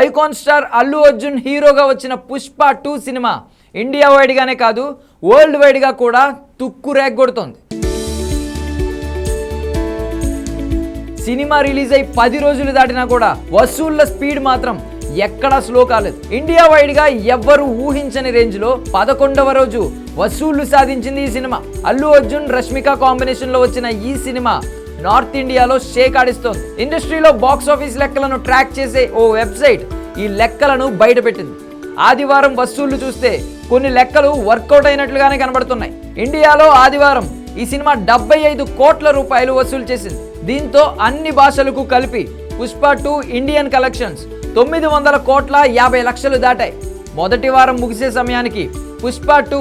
Icon star Allu Arjun హీరోగా వచ్చిన Pushpa two cinema India వైడ్గానే కాదు వరల్డ్ వైడ్గా కూడా తుక్కు రేగొడుతోంది. సినిమా రిలీజ్ అయి పది రోజులు దాటినా కూడా వసూళ్ళ స్పీడ్ మాత్రం ఎక్కడా స్లో కాలేదు. ఇండియా వైడ్గా ఎవ్వరూ ఎవ్వరు ఊహించని రేంజ్లో పదకొండవ రోజు వసూళ్ళు సాధించింది ఈ సినిమా. అల్లు అర్జున్ రష్మిక కాంబినేషన్లో వచ్చిన ఈ సినిమా నార్త్ ఇండియాలో షేక్ ఆడిస్తోంది. ఇండస్ట్రీలో బాక్స్ ఆఫీస్ లెక్కలను ట్రాక్ చేసే ఓ వెబ్సైట్ ఈ లెక్కలను బయటపెట్టింది. ఆదివారం వసూళ్ళు చూస్తే కొన్ని లెక్కలు వర్కౌట్ అయినట్లుగానే కనబడుతున్నాయి. ఇండియాలో ఆదివారం ఈ సినిమా డెబ్బై ఐదు కోట్ల రూపాయలు వసూలు చేసింది. దీంతో అన్ని భాషలకు కలిపి పుష్ప టూ ఇండియన్ కలెక్షన్స్ తొమ్మిది వందల కోట్ల యాభై లక్షలు దాటాయి. మొదటి వారం ముగిసే సమయానికి పుష్ప టూ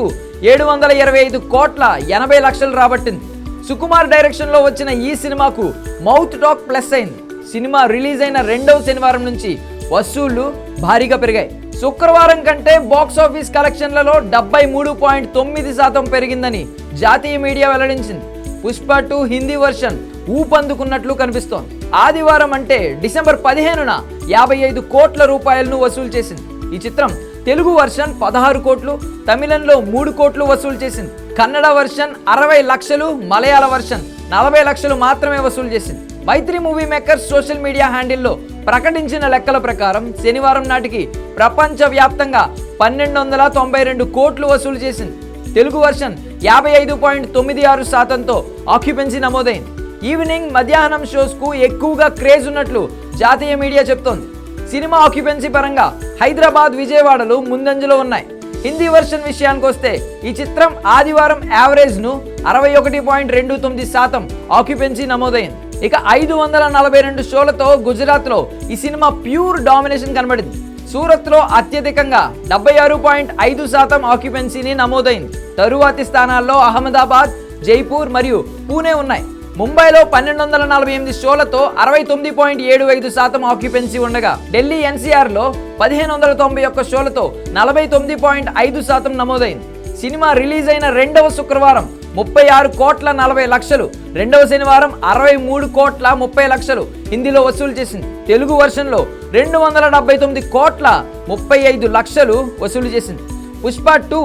ఏడు వందల ఇరవై ఐదు కోట్ల ఎనభై లక్షలు రాబట్టింది. సుకుమార్ డైరెక్షన్లో వచ్చిన ఈ సినిమాకు మౌత్ టాక్ ప్లస్ అయింది. సినిమా రిలీజ్ అయిన రెండవ శనివారం నుంచి వసూళ్ళు భారీగా పెరిగాయి. శుక్రవారం కంటే బాక్స్ ఆఫీస్ కలెక్షన్లలో డెబ్బై మూడు పాయింట్ తొమ్మిది శాతం పెరిగిందని జాతీయ మీడియా వెల్లడించింది. పుష్ప టూ హిందీ వర్షన్ ఊపందుకున్నట్లు కనిపిస్తోంది. ఆదివారం అంటే డిసెంబర్ పదిహేనున యాభై ఐదు కోట్ల రూపాయలను వసూలు చేసింది. ఈ చిత్రం తెలుగు వర్షన్ పదహారు కోట్లు తమిళంలో మూడు కోట్లు వసూలు చేసింది. కన్నడ వర్షన్ అరవై లక్షలు మలయాళ వర్షన్ నలభై లక్షలు మాత్రమే వసూలు చేసింది. Mythri movie makers social media హ్యాండిల్లో ప్రకటించిన లెక్కల ప్రకారం శనివారం నాటికి ప్రపంచవ్యాప్తంగా పన్నెండు వందల తొంభై రెండు కోట్లు వసూలు చేసింది. తెలుగు వర్షన్ యాభై ఐదు పాయింట్ తొమ్మిది ఆరు శాతంతో ఆక్యుపెన్సీ నమోదైంది. ఈవినింగ్ మధ్యాహ్నం షోస్కు ఎక్కువగా క్రేజ్ ఉన్నట్లు జాతీయ మీడియా చెప్తోంది. సినిమా ఆక్యుపెన్సీ పరంగా హైదరాబాద్ విజయవాడలు ముందంజలో ఉన్నాయి. హిందీ వర్షన్ విషయానికి వస్తే ఈ చిత్రం ఆదివారం యావరేజ్ను అరవై ఒకటి పాయింట్ రెండు తొమ్మిది శాతం ఆక్యుపెన్సీ నమోదైంది. ఇక ఐదు వందల నలభై రెండు షోలతో గుజరాత్లో ఈ సినిమా ప్యూర్ డామినేషన్ కనబడింది. సూరత్లో అత్యధికంగా డెబ్బై ఆరు పాయింట్ ఐదు శాతం ఆక్యుపెన్సీని నమోదైంది. తరువాతి స్థానాల్లో అహ్మదాబాద్ జైపూర్ మరియు పూణే ఉన్నాయి. ముంబైలో పన్నెండు వందల నలభై ఎనిమిది షోలతో అరవై తొమ్మిది పాయింట్ ఏడు ఐదు శాతం ఆక్యుపెన్సీ ఉండగా ఢిల్లీ ఎన్సీఆర్లో పదిహేను వందల తొంభై ఒక్క షోలతో నలభై తొమ్మిది పాయింట్ ఐదు శాతం నమోదైంది. సినిమా రిలీజ్ అయిన రెండవ శుక్రవారం ముప్పై ఆరు కోట్ల నలభై లక్షలు రెండవ శనివారం అరవై మూడు కోట్ల ముప్పై లక్షలు హిందీలో వసూలు చేసింది. తెలుగు వర్షన్లో రెండు వందల డెబ్బై తొమ్మిది కోట్ల ముప్పై ఐదు లక్షలు వసూలు చేసింది. పుష్ప టూ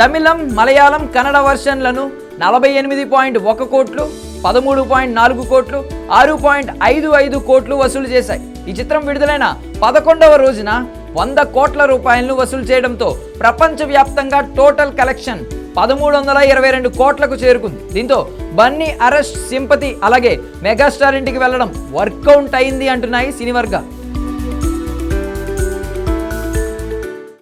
తమిళం మలయాళం కన్నడ వర్షన్లను నలభై ఎనిమిది పాయింట్ ఒక కోట్లు పదమూడు పాయింట్ నాలుగు కోట్లు ఆరు పాయింట్ ఐదు ఐదు కోట్లు వసూలు చేశాయి. ఈ చిత్రం విడుదలైన పదకొండవ రోజున వంద కోట్ల రూపాయలను వసూలు చేయడంతో ప్రపంచవ్యాప్తంగా టోటల్ కలెక్షన్ పదమూడు వందల ఇరవై రెండు కోట్లకు చేరుకుంది. దీంతో బన్నీ అరెస్ట్ సింపతి అలాగే మెగాస్టార్ ఇంటికి వెళ్ళడం వర్కౌట్ అయింది అంటున్నాయి సినీ వర్గాలు.